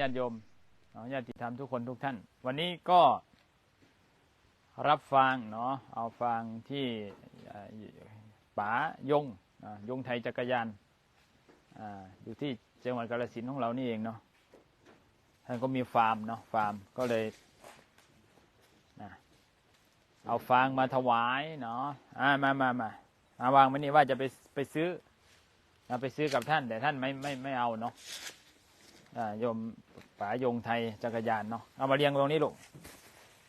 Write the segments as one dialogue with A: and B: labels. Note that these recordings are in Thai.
A: ญาติโยมเนาะญาติธรรมทุกคนทุกท่าน วันนี้ก็รับฟังเนาะเอาฟังที่ป๋ายงยงไทยจักรยานออยู่ที่จังหวัดกาฬสินธุ์ของเรานี่เองเนาะท่านก็มีฟาร์มเนาะฟาร์มก็เลยเอาฟางมาถวายเนาะมามามามาวางไว้นี่ว่าจะไปไปซื้อนะไปซื้อกับท่าน แต่ท่านไม่ไม่ไม่เอาเนาะ โยมป๋ายงไทยจักรยานเนาะเอามาเรียงตรงนี้ลูก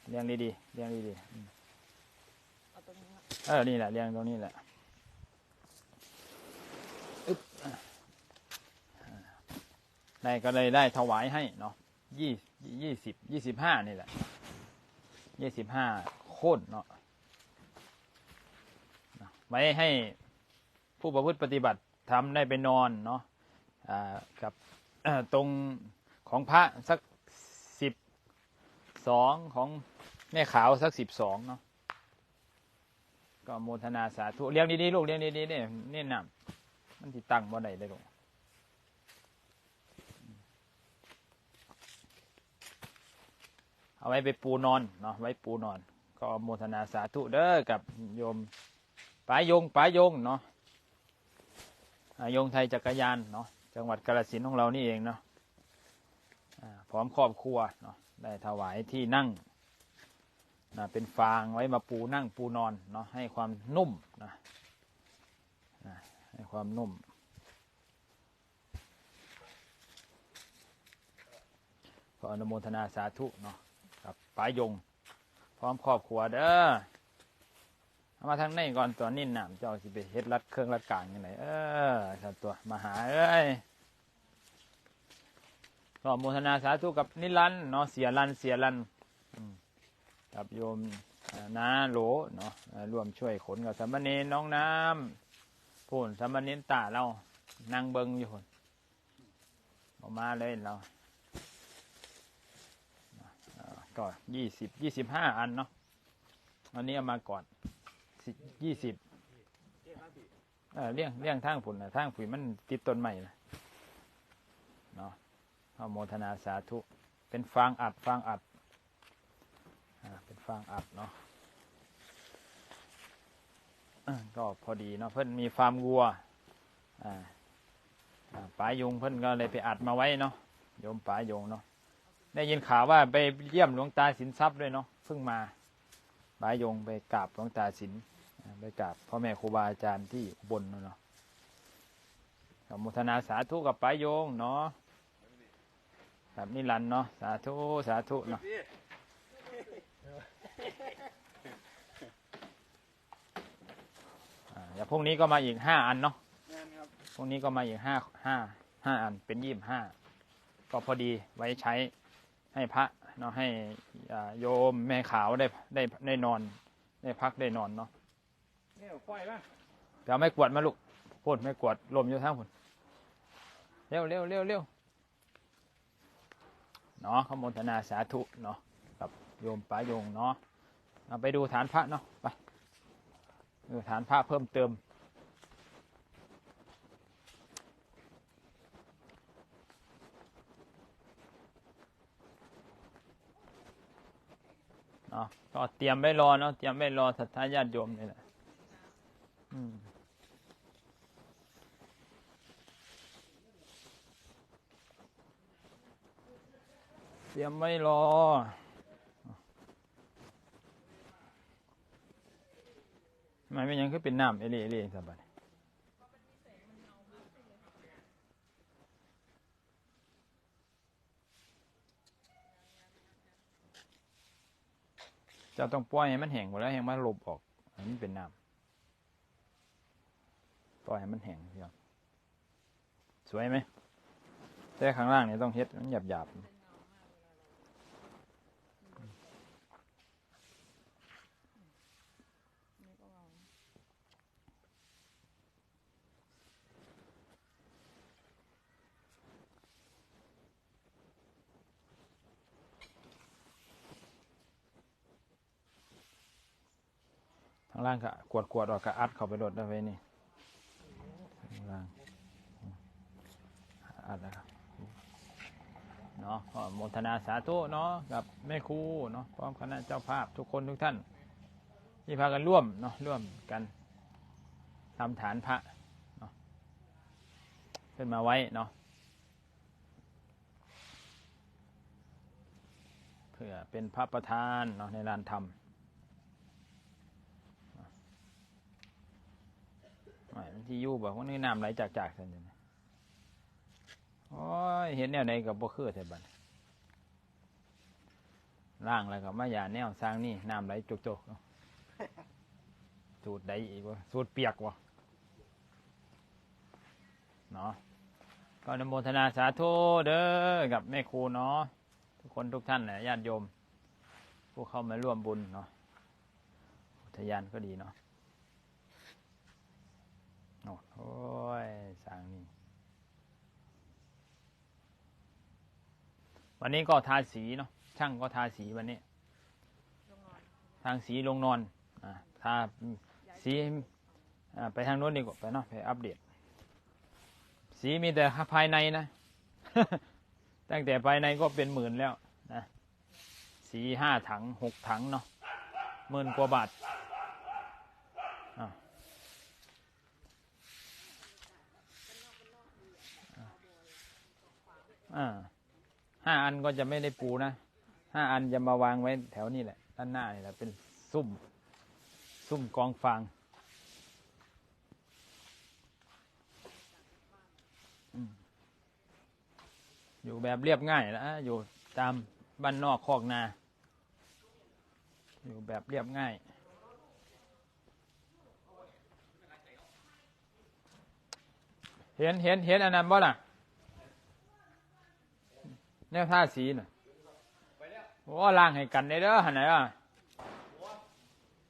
A: เรียงดีๆเรียงดีๆอืม
B: เอาตรงนี้มา
A: เออนี่แหละเรียงตรงนี้แหละอึ๊บอะได้ก็เลยได้ถวายให้เนาะยี่ยี่สิบยี่สิบห้านี่แหละยี่สิบห้าโคตรเนาะไว้ให้ผู้ประพฤติปฏิบัติทำได้ไปนอนเนาะกับ ตรงของพระสักสิบสองของแม่ขาวสักสิบสองเนาะก็โมทนาสาธุเลี้ยงดีๆลูกเลี้ยงดีๆเนี่ยนี่นำมันที่ตั้งบ่ได้เลยลูกเอาไว้ไปปูนอนเนาะไว้ปูนอน ก็โมทนาสาธุเด้อกับโยมป๋ายงป๋ายงเนาะอ่ายงไทยจักรยานเนาะ จังหวัดกาฬสินของเรานี่เองเนาะพร้อมครอบครัวเนาะได้ถวายที่นั่งนะเป็นฟางไว้มาปูนั่งปูนอนเนาะให้ความนุ่มนะนะให้ความนุ่มก็อนุโมทนาสาธุเนาะกับป๋ายง พร้อมครอบครัวเด้อ มาทางในก่อนตัวนิ่นหน้ำเจ้าสิไปเฮ็ดรัดเครื่องรัดกลางยังไงเออสัตตัวมาหาเอ้ยก็โมทนาสาธุกับนิรันเนาะเสียรันเสียรันกับโยมนาโหลเนาะร่วมช่วยขนกับสมเณรน้องน้ำพูนสมเณรตาเรานั่งเบิงอยู่คนออกมาเลยเราก็ยี่สิบยี่สิบห้าอันเนาะอันนี้เอามาก่อน ยี่สิบเออเลี้ยงเลี้ยงทางผุนนะทางผุยมันติดต้นใหม่นะเนาะเอาโมทนาสาธุ เป็นฟางอัดฟางอัดอ่าเป็นฟางอัดเนาะก็พอดีเนาะเพิ่นมีฟาร์มวัวอ่าป๋ายงเพิ่นก็เลยไปอัดมาไว้เนาะโยมป๋ายงเนาะได้ยินข่าวว่าไปเยี่ยมหลวงตาสินทรัพย์ด้วยเนาะเพิ่งมาบายงไปกราบหลวงตาสิน ไปกราบพ่อแม่ครูบาอาจารย์ที่บลเนาะขออนุทนาสาธุกับป้ายงเนาะแบบนิรันเนาะสาธุสาธุเนาะอ่าเดี๋ยวพรุ่งนี้ก็มาอีกห้าอันเนาะพรุ่งนี้ก็มาอีกห้าห้าห้าอันเป็นยี่สิบห้าก็พอดีไว้ใช้ให้พระเนาะให้โยมแม่ขาวได้ได้ได้นอน ได้พักได้นอนเนาะ
C: เนี่ยควายป่ะ
A: เดี๋ยวไม่กวดมาลูกพูดไม่กวดลมอยู่ทั้งผนเร็วเร็วเร็วเร็วเนาะขโมทนาสาธุเนาะกับโยมป๋าโยงเนาะเอาไปดูฐานพระเนาะไปดูฐานพระเพิ่มเติม เนาะก็เตรียมไว้รอเนาะเตรียมไว้รอศรัทธาญาติโยมนี่แหละ เตรียมไว้รอทำไมันเป็นยังคือเป็นน้ำเอเล่เอเล่สบบัดเจ้าต้องปล่อยให้มันแห้งหมดแล้วแห้งมันหลบออก อันนี้เป็นน้ำ ปล่อยให้มันแห้งพี่ครับสวยไหมแต่ข้างล่างนี่ต้องเฮ็ดมันหยาบหยาบา
B: ง
A: ข้างล่างก็กวดกวดๆออกก็อัดเข้าไปรดดได้ไว้นี่ ล่างอะครับเนาะก็โมทนาสาธุเนาะกับแม่ครูเนาะพร้อมคณะเจ้าภาพทุกคนทุกท่าน ที่พากันร่วมเนาะร่วมกันทำฐานพระเนาะขึ้นมาไว้เนาะเพื่อเป็นพระประธานเนาะในลานธรรม ไม่มันที่ยู่บอกว่านี่น้ำไหลจากจากสันนี่โอ้ยเห็นแนวไหนกับบ่คือแต่บัดล่างแล้วก็มายาแนวสร้างนี่น้ำไหลจุกๆเนาะสูตรใดอีกวะสูตรเปียกวะเนาะก็นโมทนาสาธุเด้อกับแม่ครูเนาะทุกคนทุกท่านนะญาติโยม ผู้เข้ามาร่วมบุญเนาะอุทยานก็ดีเนาะ โอ้โอ้ยสร้างนี่ วันนี้ก็ทาสีเนาะช่างก็ทาสีวันนี้
B: ลงนอน
A: ทางสีลงนอนอ่าทาสีอ่าไปทางโน้นดีกว่าไปเนาะไปอัปเดต สีมีแต่ภายในนะ ตั้งแต่ภายในก็เป็นหมื่นแล้วนะสีห้าถังหกถังเนาะหมื่นกว่าบาท อ่าห้าอันก็จะไม่ได้ปูนะห้าอันจะมาวางไว้แถวนี้แหละ ด้านหน้านี่แหละเป็นซุ่ม ซุ่มกองฟางอืมอยู่แบบเรียบง่ายนะอยู่ตามบ้านนอกคอกนา อยู่แบบเรียบง่าย เห็นเห็นเห็นอันนั้นบ่ล่ะ แนวท่าสีน่ะโอ้ล่างให้กันได้เด้อหันไหนอะ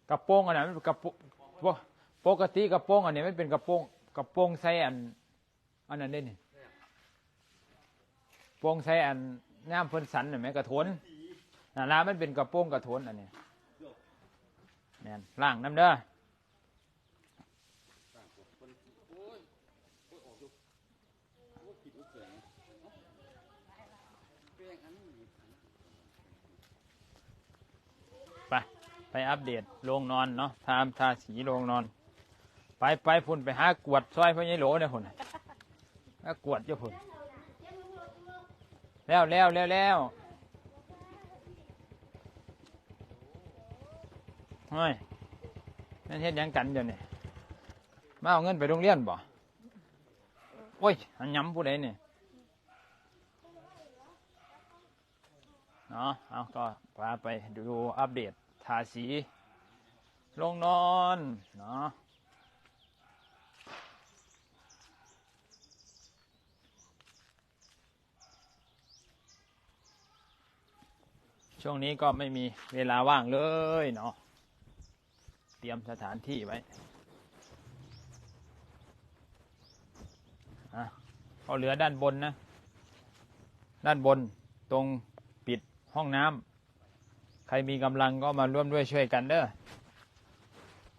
A: กระโปรงอันไหนมันเป็นกระโปรงปกติกระโปรงอันนี้ไมันเป็นกระโปรงกระโปรงใส่อัน อันนั้นได้นี่โปรงใส่อันน้ำเพิ่นสันเห็นไหมกระโถนน่ะลามันเป็นกระโปรงกระโถนอันนี้แม่นล่างน้ำเด้อไป ไปอัปเดตโรงนอนเนาะทามทาสีโรงนอน ไปไปพุ่นไปหากวดซอยพ่อใหญ่โหลเนี่ยพุ่นหากวดเจ้าพุ่นแล้วแล้วแล้วแล้วเฮ้ยนั่นเฮ็ดยังกันเดี๋ยวนี้มาเอาเงินไปโรงเรียนบ่โอ้ยอันย้ำผู้ใดเนี่ยเนาะเอาก็พาไปดูอัปเดต ทาสีโรงนอนเนาะช่วงนี้ก็ไม่มีเวลาว่างเลยเนาะ เตรียมสถานที่ไว้อะเอาเหลือด้านบนนะ ด้านบนตรงปิดห้องน้ำ ใครมีกำลังก็มาร่วมด้วยช่วยกันเด้อ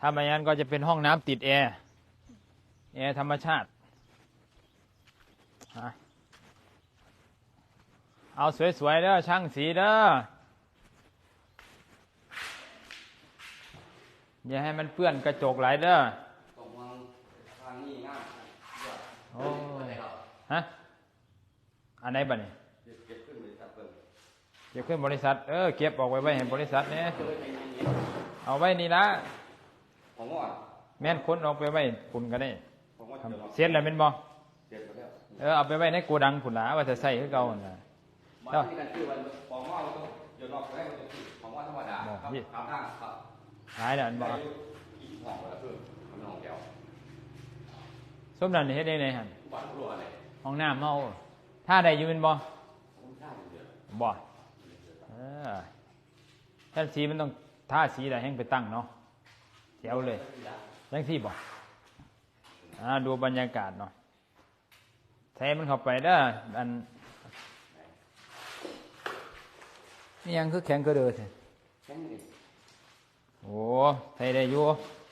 A: ถ้าไม่งั้นก็จะเป็นห้องน้ำติดแอร์แอร์ธรรมชาติอะเอาสวยๆเด้อช่างสีเด้ออย่าให้มันเปื้อนกระจกไหลายเด้อ
D: ตรงวางทางนี้ง่าย
A: โอ้ฮะอันไหนบ้านี่
D: เก็บขึ้นบ
A: ริษัท เออเก็บออกไว้ไว้ให้บริษัทเนี่ยเอาไว้นี่ละ
D: ผมว่า
A: แม่นคนเอาไปไว้ปุ่นก็ได้
D: ผมว่า
A: ครับ
D: เดี๋ยว
A: เสร็จแล้วเป็นบ่
D: เก็บไปแล้ว
A: เออเอาไปไว้ในโกดังผุนละว่าจะใส่คือเก่าน่ะ
D: มาที่กันคือวันผมว่ามันต้องเดี๋ยวนอกไปให้มันต้องผมว่าธรรมดาครับตามทางครับ
A: หายแล้วอันบ่
D: อีกห้องแล้วเพิ่มมันห้องเดียว
A: ส้มนั่นนี่เฮ็ดได้ไงหั่น
D: บ้านรัวเลย
A: ห้องน้ำเฮาถ้าได้อยู่เป็นบ่
D: ผมทราบอยู่เดียว
A: บ่ เออท่านสีมันต้องท่าสีอะไรแห้งไปตั้งเนาะเดี๋วเลยยังที่บอ่าดูบรรยากาศเนาะใส่มันเข้าไปเด้อันนี่ยังคือแข็งกระเดือสิ
D: น
A: โอ้ใส่ได้อยู่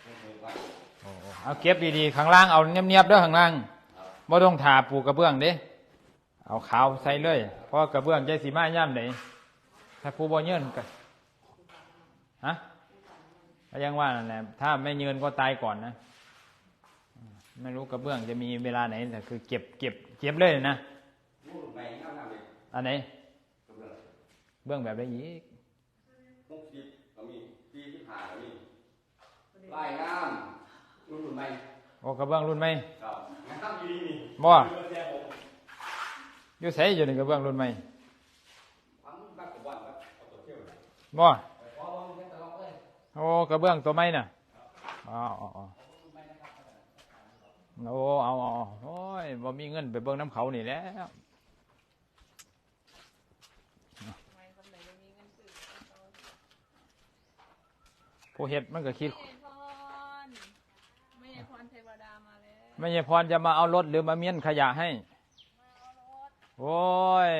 D: แค่นี้ว่า
A: โอ้เอาเก็บดีๆข้างล่างเอาเนียบๆเด้อข้างล่างบ่ต้องถาปูกระเบื้องเด้ เอาขาวใส่เลยเพราะกระเบื้องใจสีมาย่ำไหน ถ้าผู้บ่เยินก็ฮะก็ยังว่านั่นแหละถ้าไม่เยินก็ตายก่อนนะไม่รู้กระเบื้องจะมีเวลาไหนแต่คือเก็บเก็บเก็บเลยนะ
D: รูปใหม่งามๆเลย
A: อันไหน
D: กระเบื้อง
A: เบื้องแบบไรอีก
D: หกสิบก็มีสี่สิบห้าก็มีลายงามรุ่นใหม่
A: โอ้กระเบื้องรุ่นไหม
D: ครับงามอยู่ดีนี่
A: บ่
D: เบอร์แจ้งผม
A: อยู่ใส่อยู่ในกระเบื้องรุ่นไหม
D: บ่ไปขอลองเล่นตลอดเลย
A: โอ้กระเบื้องตัวไหมน่ะอ๋ออ๋ออ๋อโอ้เอาเอาเอาโอ้ยบ่มีเงินไปเบิ่งน้ำเขานี่แหล้ว
B: ไม่คนไหนไม่มีเงินซื้อเอา
A: ผู้เฮ็ดมันก็คิด
B: ไม่ใช่พรไม่ใช่พรเทวดามาแล้ว
A: ไม่ใช่พรจะมาเอารถหรือมาเมียนขยะให้โอ้ย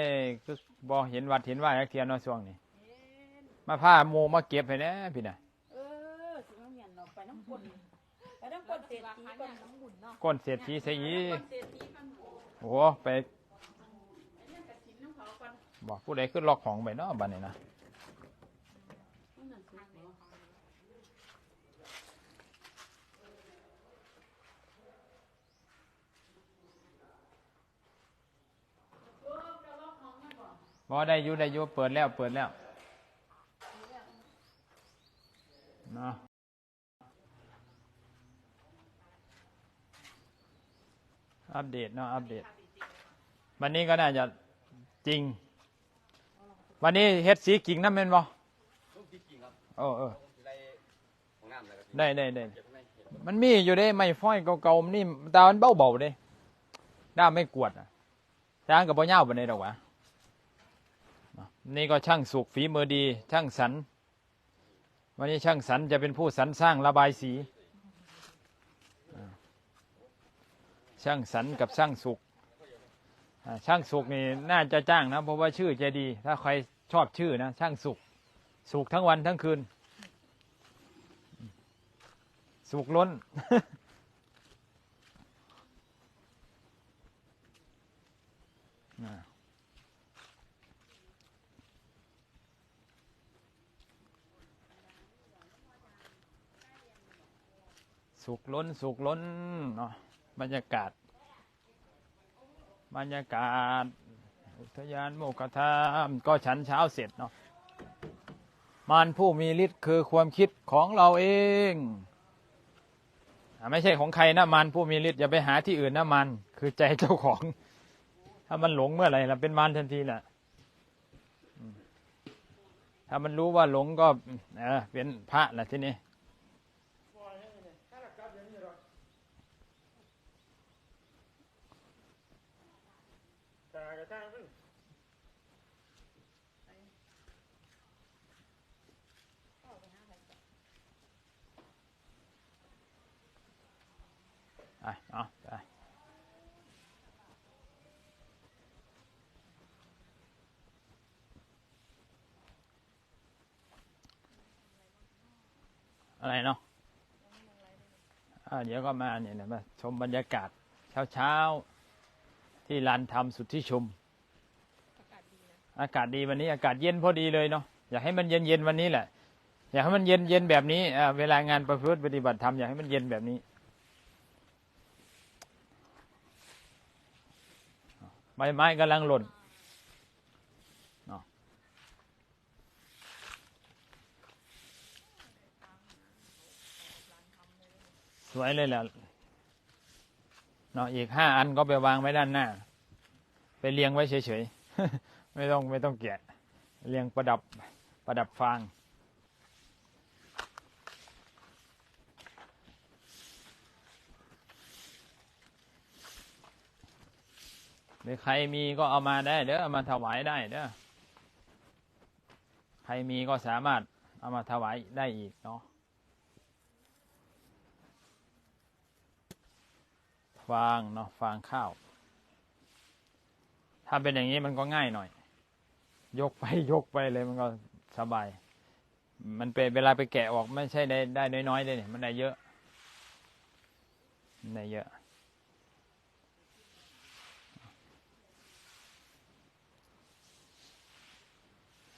A: คือบ่เห็นวัดเห็นว่าจักเทียนเนาะช่วงนี้
B: เห็น
A: มาพาหมู่มาเก็บให้แหน่พี่น่ะ
E: เออสิมาเมียนเราไปน้ำกลนไปน้ำกลนเศรษฐีก่อน
B: น้องบุญเนาะ
A: ก้นเศรษฐีใส่อี
E: น้ำกลนเศรษฐีกันโอ้
A: โอ้ไป
E: ยเนี่ยกระถิ่นน้ำเขาก่อน
A: บอกผู้ใดขึ้นล็อกของไปเนาะบัดนี้นะ
E: นั่นน่ะสิเหรอ
A: บ่ได้อยู่ได้อยู่เปิดแล้วเปิดแล้วเนาะ อัปเดตเนาะอัปเดต วันนี้ก็น่าจะจริง วันนี้เฮ็ดสีกิ่งน้ำเป็นบ่
D: รูปจริงๆครับ
A: เออเออ
D: ได้ของน้ำเลยครับ
A: ได้ได้ได้
D: เก็บไว้ในเห็ด
A: มันมีอยู่เด้ไม่ฟ้อยเก่าๆมันนี่ตามันเบาๆเด้ด้ามไม่กวดอะจางกับบ่ยาวปานใดดอกหวะนี่ก็ช่างสุกฝีมือดี ช่างสรรวันนี้ช่างสรรจะเป็นผู้สรรสร้างระบายสีอ่า ช่างสรรกับช่างสุกช่างสุกนี่น่าจะจ้างนะเพราะว่าชื่อจะดี ถ้าใครชอบชื่อนะช่างสุกสุกทั้งวันทั้งคืน สุกล้น สุกล้น สุกล้นเนาะ บรรยากาศ บรรยากาศ อุทยานโมกขธามก็ฉันเช้าเสร็จเนาะมารผู้มีฤทธิ์คือความคิดของเราเอง ไม่ใช่ของใครนะมารผู้มีฤทธิ์อย่าไปหาที่อื่นนะมารคือใจเจ้าของ ถ้ามันหลงเมื่อไหร่เราเป็นมารทันทีแหละถ้ามันรู้ว่าหลงก็เออเป็นพระแหละทีนี้
C: ตากระจ้างมัน
A: ไปเอาไปอะไรเนาะเดี๋ยวก็มาเนี่ยนะมาชมบรรยากาศเช้าเช้าๆที่ลานธรรมสุทธิชม
B: อากาศดีนะ
A: อากาศดีวันนี้อากาศเย็นพอดีเลยเนาะอยากให้มันเย็นเย็นวันนี้แหละ อยากให้มันเย็นเย็นแบบนี้เวลางานประพฤติปฏิบัติธรรมอยากให้มันเย็นแบบนี้ ใบไม้กำลังหล่นสวยเลยแหละเนาะอีกห้าอันก็ไปวางไว้ด้านหน้า ไปเรียงไว้เฉยๆ ไม่ต้องไม่ต้องแกะเรียงประดับประดับฟาง รือใครมีก็เอามาได้เด้อเอามาถวายได้เด้อใครมีก็สามารถเอามาถวายได้อีกเนาะฟางเนาะฟางข้าว ถ้าเป็นอย่างนี้มันก็ง่ายหน่อย ยกไปยกไปเลยมันก็สบาย มันเป็นเวลาไปแกะออกไม่ใช่ได้ได้น้อยๆเลยเนี่ยมันได้เยอะมันได้เยอะ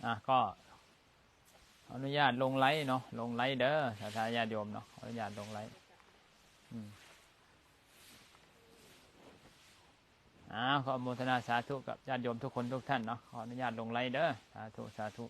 A: อะก็อนุญาตลงไลท์เนาะลงไลท์เด้อสาธาญาติโยมเนาะอนุญาตลงไลท์อ้าวขอโมทนาสาธุกับญาติโยมทุกคนทุกท่านเนาะขออนุญาตลงไลท์เด้อสาธุสาธุ